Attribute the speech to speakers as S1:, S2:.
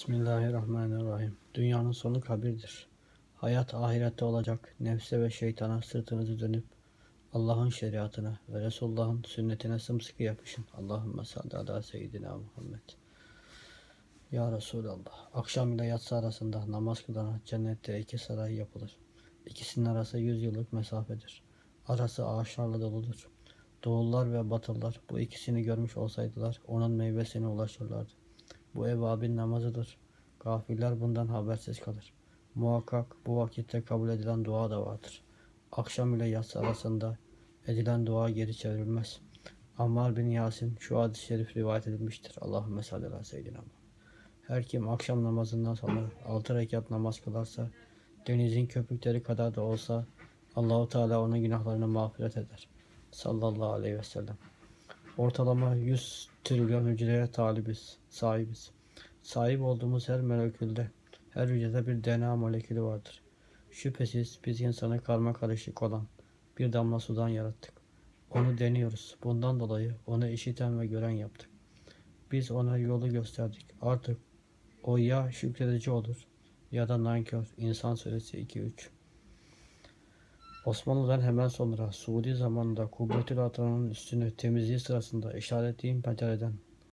S1: Bismillahirrahmanirrahim. Dünyanın sonu kabirdir. Hayat ahirette olacak. Nefse ve şeytana sırtınızı dönüp Allah'ın şeriatına ve Resulullah'ın sünnetine sımsıkı yapışın. Allahümme salli ala seyyidina Muhammed. Ya Resulallah. Akşam ile yatsı arasında namaz kılana cennette iki saray yapılır. İkisinin arası yüz yıllık mesafedir. Arası ağaçlarla doludur. Doğullar ve batılılar bu ikisini görmüş olsaydılar onun meyvesine ulaşırlardı. Bu evabin namazıdır. Gafiller bundan habersiz kalır. Muhakkak bu vakitte kabul edilen dua da vardır. Akşam ile yatsı arasında edilen dua geri çevrilmez. Ammar bin Yasin şu hadis-i şerif rivayet edilmiştir. Allahümme salli ala seyyidina. Her kim akşam namazından sonra altı rekat namaz kılarsa denizin köpükleri kadar da olsa Allahu Teala onun günahlarını mağfiret eder. Sallallahu aleyhi ve sellem. Ortalama 100 trilyon hücreye talibiz, sahibiz. Sahip olduğumuz her molekülde, her hücrede bir DNA molekülü vardır. Şüphesiz biz insanı karma karışık olan bir damla sudan yarattık. Onu deniyoruz. Bundan dolayı onu işiten ve gören yaptık. Biz ona yolu gösterdik. Artık o ya şükredici olur ya da nankör. İnsan Suresi 2-3 Osmanlı'dan hemen sonra Suudi zamanında Kubbetül Atan'ın üstünü temizliği sırasında işaretli impeter eden